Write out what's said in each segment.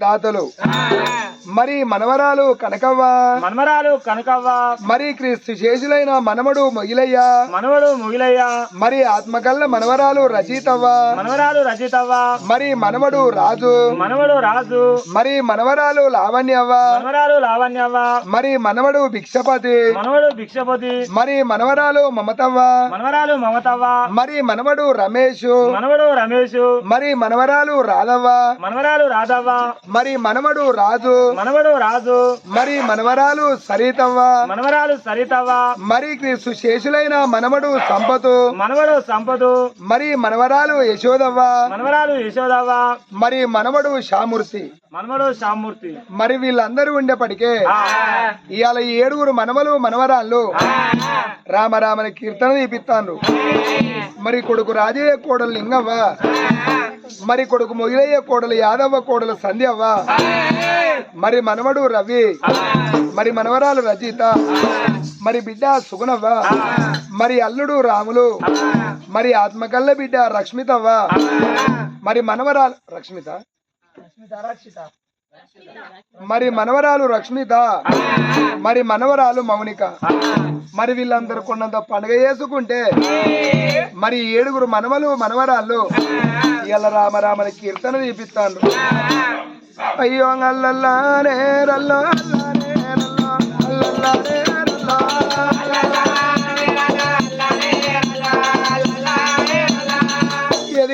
దాతలు మరి మనవరాలు కనకవ్వ? మనమరాలు కనకవ్వ? మరి క్రీస్తు శేషులైన మనమడు మొగిలయ్య? మనవడు ముగిలయ్య? మరి ఆత్మకల్ల మనవరాలు రచయితవ్వ? మనవరాలు రచితవ్వ మరి మనవడు రాజు? మనవడు రాజు? మరి మనవరాలు లావణ్యవ్వ? మనవరాలు లావణ్యవ్వ? మరి మనవడు భిక్షపతి? మనవడు భిక్షపతి? మరి మనవరాలు మమతవ్వ? మనవరాలు మమతవ్వ? మరి మనవడు రమేష్ మనవడు రమేష్ మరి మనవరాలు రాధవ్వ? మనవరాలు రాధవ్వ? మరి మనవడు రాజు? మనవడు రాజు. మరి మనవరాలు సరితవ్వ? మనవరాలు సరితవ్వ. మరి క్రీస్తు శేషులైన మనవడు సంపతు. మనవడు సంపదు మరి మనవరాలు యశోదవ్వ? మనవరాలు యశోదవ్వ. మరి మనవడు షామూర్తి మనవడు శామూర్తి. మరి వీళ్ళందరూ ఉండేప్పటికే ఇవాళ ఈ ఏడుగురు మనవలు మనవరాళ్ళు రామరామని కీర్తన తీపిస్తాను మరి కొడుకు రాజయ్య కోడలు లింగవ్వ మరి కొడుకు మొగిలయ్య కోడలు యాదవ్వ కోడలు సంధ్యవ్వ. మరి మనవడు రవి. మరి మనవరాలు రజిత. మరి బిడ్డ సుగుణవ్వ. మరి అల్లుడు రాములు. మరి ఆత్మకల్ల బిడ్డ రక్ష్మితవ్వ మరి మనవరాలు రక్ష్మిత రక్షిత. మరి మనవరాలు రక్ష్మిత మరి మనవరాలు మౌనిక మరి వీళ్ళందరూ కొన్నంత పండుగ చేసుకుంటే మరి ఏడుగురు మనవలు మనవరాళ్ళు ఇలా రామరామని కీర్తన తీపిస్తాను అయ్యో అల్లల్లానే రల్లో అల్లల్లానే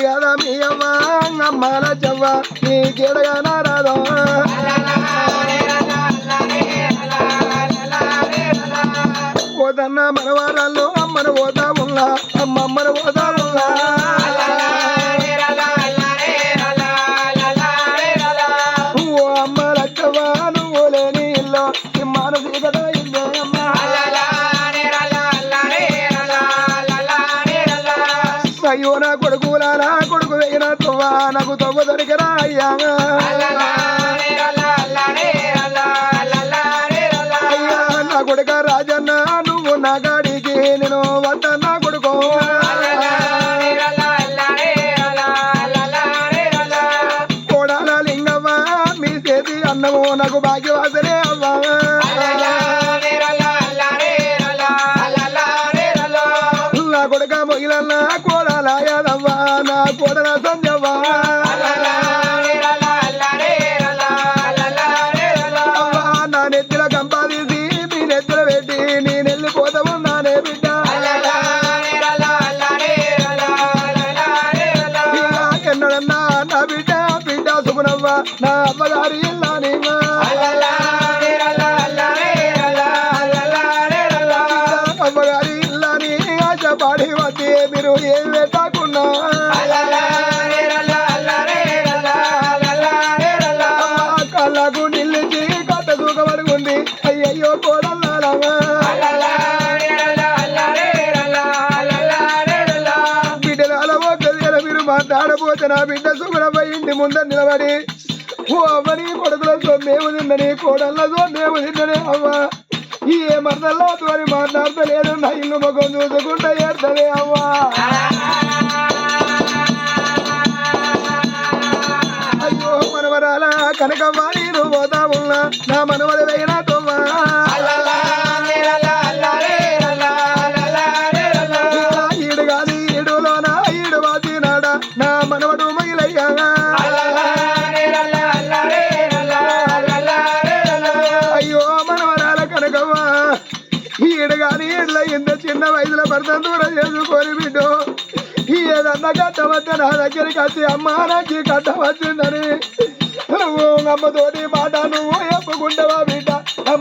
కదా మీ అమ్మా అమ్మాల చెవ్వ నీకెడగా నారాదో పోతన్న మనవరాళ్ళు అమ్మను పోతా ఉన్నా అమ్మమ్మను పోతా ఉన్నా నాకు తవ్వ దొరికరా అయ్యా. అయ్యా నా కొడుక రాజన్న నువ్వు నా గాడికి నేను వద్ద నా కొడుకు. కోడాల లింగవ్వ మీ చేతి అన్నము నాకు భాగ్యవాసనే అవ్వా. నా అవ్వగారి ఇల్లానివ్వ అవ్వగారి ఇల్లాని ఆశపాడి వచ్చి మీరు ఏం పెట్టకున్నా కళ్ళకు నిల్లిచి కట్ట దూకబడుకుంది అయ్యయ్యో కోడల్లాలవా బిడ్డల మీరు మాట్లాడబోతే నా బిడ్డ సుగుణమ్మ ఇంటి ముందర నిలబడి ఓ అవ్వని కొడుకుల సొమ్మేము తిన్నని కోడళ్ళ సొమ్మేము తిన్నని అవ్వ. ఈ ఏ మరణంలో అని మాట్లాడతలేదు నా ఇల్లు ముఖం చూసుకుంటా ఏడతలే అవ్వా. అయ్యో మనవరాల కనకవ్వ నేను పోతా ఉన్నా నా మనవడ వేయనా తొవ్వా. ఈడు కాదు ఈడులోనా ఈడు వాసినాడా నా మనవడు మగిలయ్యా చిన్న వయసులో భర్త దూరం చేసుకొని బిడ్డు ఏదన్నా కట్టవద్ద నా దగ్గరికి వచ్చి అమ్మ నాకు కట్టవచ్చిందని నువ్వు అమ్మతోటి మాట నువ్వు చెప్పుకుంటావా బిడ్డ? నా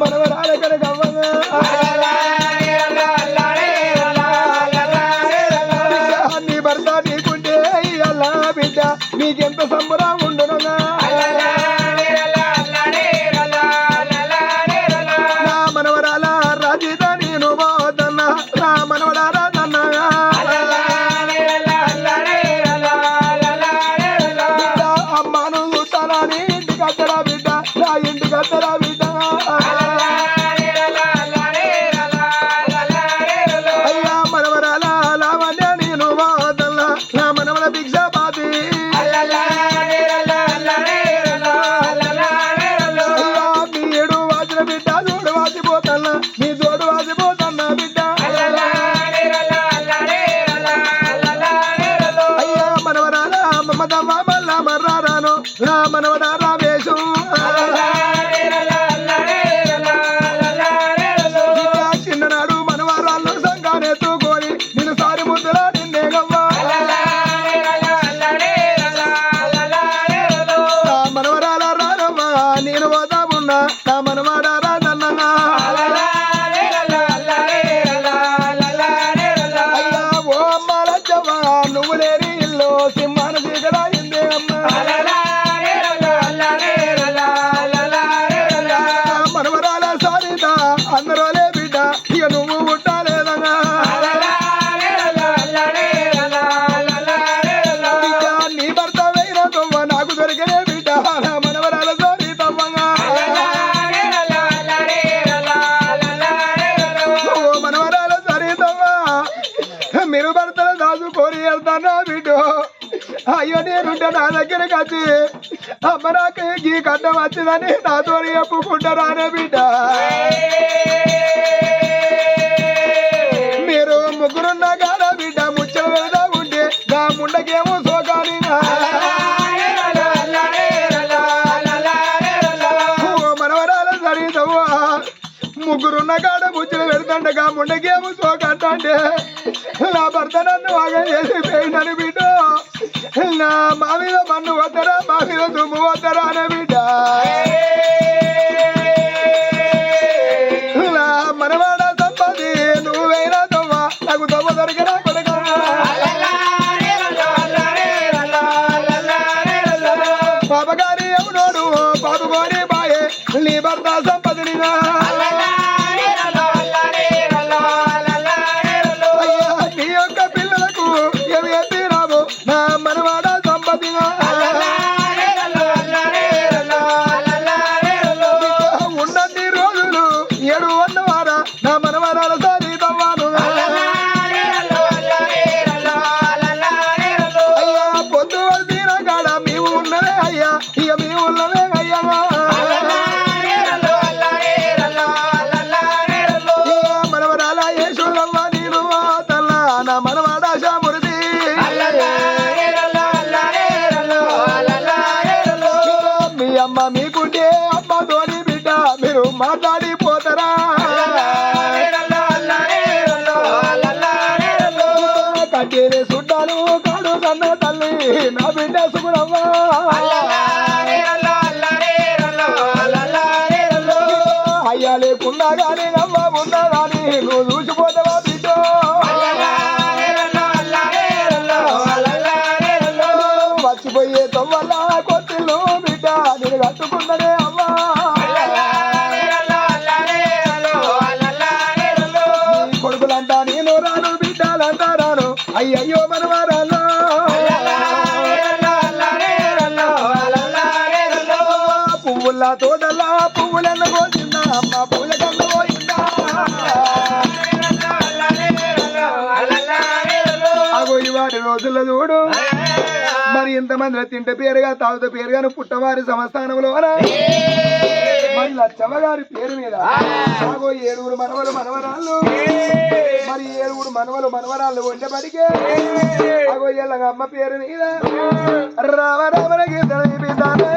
నువ్వు లేని అయ్యో నా దగ్గరికి వచ్చి అమ్మ నాకు ఈ కట్టం వచ్చిందని నాతో చెప్పుకుంటారానే బిడ్డ. మీరు ముగ్గురున్న కాడ బిడ్డ ముచ్చట ఉంటే నా ముండకేమో సోకాలి మనవరాల ముగ్గురున్న కాడ ముచ్చట పెడుతుండగా ముండకేమో సోకంటే నా భర్త నన్ను బాగా చేసి పోయిందని బిడ్డ. నా మా మీద మన్ను వద్దరా మా మీద దుమ్ము వద్దరా అనే బిడ్డ మాట్లాడిపోతారా కట్టేరే సుట్టాలు కాడు కన్న తల్లి నా బిడ్డ సుగుణమ్మా అయ్యా లేకుండా గానీ నమ్మ ఉన్నా గానీ నువ్వు చూసిపోతావా బిడ్డ? మర్చిపోయే తొవ్వల కొట్టిల్లు బిడ్డ నేను కట్టుకో పువ్వుల తోటలా పువ్వులను కోసిందా అమ్మ పూల కన్న పోయిందా? అగో ఇవాటి రోజుల్లో చూడు. మరి ఇంతమంది తింటే పేరుగా తాగుతా పేరుగాను పుట్టవారి సంస్థానంలో మరి లచ్చమ్మ గారి పేరు మీద. అగో ఏడుగురు మనవలు మనవరాళ్ళు. మరి ఏడుగురు మనవలు మనవరాళ్ళు ఉండబడికే అగో ఎల్లగ అమ్మ పేరు మీద. రామ గీతలు చూపిస్తానే